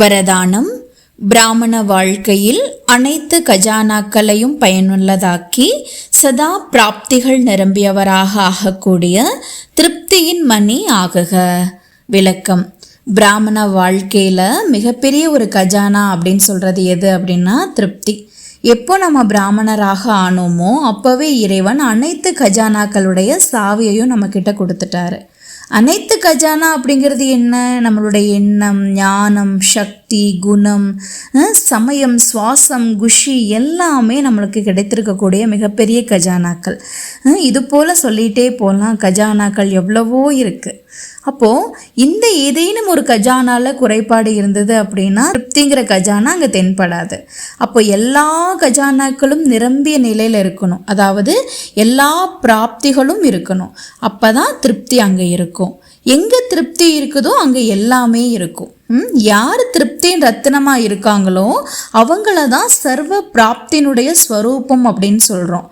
வரதானம் பிராமண வாழ்க்கையில் அனைத்து கஜானாக்களையும் பயனுள்ளதாக்கி சதா பிராப்திகள் நிரம்பியவராக ஆகக்கூடிய திருப்தியின் மணி ஆகுக. விளக்கம். பிராமண வாழ்க்கையில் மிகப்பெரிய ஒரு கஜானா அப்படின்னு சொல்கிறது எது அப்படின்னா திருப்தி. எப்போ நம்ம பிராமணராக ஆனோமோ அப்போவே இறைவன் அனைத்து கஜானாக்களுடைய சாவியையும் நம்மக்கிட்ட கொடுத்துட்டாரு. அனைத்து கஜானா அப்படிங்கிறது என்ன? நம்மளுடைய எண்ணம் ஞானம் சக்தி குணம் சமயம் சுவாசம் குஷி எல்லாமே நம்மளுக்கு கிடைத்திருக்கக்கூடிய மிகப்பெரிய கஜானாக்கள். இது போல் சொல்லிகிட்டே போகலாம் கஜானாக்கள் எவ்வளவோ இருக்குது அப்போது இந்த ஏதேனும் ஒரு கஜானாவில் குறைபாடு இருந்தது அப்படின்னா திருப்திங்கிற கஜானா அங்கே தென்படாது. அப்போ எல்லா கஜானாக்களும் நிரம்பிய நிலையில் இருக்கணும். அதாவது எல்லா பிராப்திகளும் இருக்கணும். அப்போ தான் திருப்தி அங்கே இருக்கும். எங்கே திருப்தி இருக்குதோ அங்கே எல்லாமே இருக்கும். யார் திருப்தியின் ரத்தினமாக இருக்காங்களோ அவங்கள தான் சர்வ பிராப்தியினுடைய ஸ்வரூபம் அப்படின்னு சொல்கிறோம்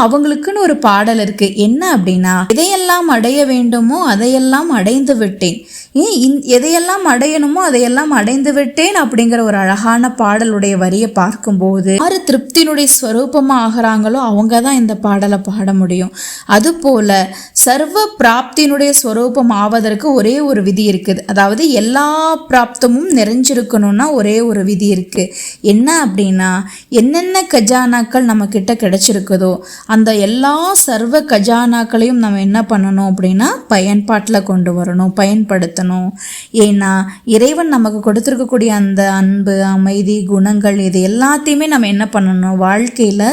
அவங்களுக்குன்னு ஒரு பாடல் இருக்குது என்ன அப்படின்னா எதையெல்லாம் அடைய வேண்டுமோ அதையெல்லாம் அடைந்து விட்டேன். ஏன் இந்- எதையெல்லாம் அடையணுமோ அதையெல்லாம் அடைந்து விட்டேன் அப்படிங்கிற ஒரு அழகான பாடலுடைய வரியை பார்க்கும்போது யார் திருப்தியினுடைய ஸ்வரூபமாக ஆகிறாங்களோ அவங்க தான் இந்த பாடலை பாட முடியும். அதுபோல் சர்வ பிராப்தியினுடைய ஸ்வரூபம் ஆவதற்கு ஒரே ஒரு விதி இருக்குது. அதாவது எல்லா பிராப்தமும் நிறைஞ்சிருக்கணும்னா ஒரே ஒரு விதி இருக்குது என்ன அப்படின்னா என்னென்ன கஜானாக்கள் நம்மக்கிட்ட கிடச்சிருக்குதோ அந்த எல்லா சர்வ கஜானாக்களையும் நம்ம என்ன பண்ணணும் அப்படின்னா பயன்பாட்டில் கொண்டு வரணும் பயன்படுத்தணும். ஏன்னா இறைவன் நமக்கு கொடுத்துருக்கக்கூடிய அந்த அன்பு அமைதி குணங்கள் இது எல்லாத்தையுமே நம்ம என்ன பண்ணணும்? வாழ்க்கையில்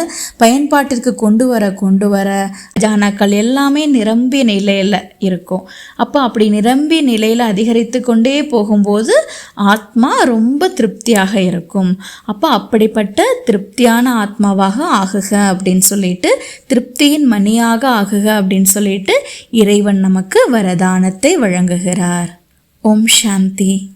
பயன்பாட்டிற்கு கொண்டு வர கொண்டு வர கஜானாக்கள் எல்லாமே நிரம்பிய நிலையில் இருக்கும். அப்போ அப்படி நிரம்பிய நிலையில் அதிகரித்து கொண்டே போகும்போது ஆத்மா ரொம்ப திருப்தியாக இருக்கும். அப்போ அப்படிப்பட்ட திருப்தியான ஆத்மாவாக ஆகுக அப்படின்னு சொல்லிட்டு திருப்தியின் மணியாக ஆகுக அப்படின்னு சொல்லிட்டு இறைவன் நமக்கு வரதானத்தை வழங்குகிறார். ஓம் சாந்தி.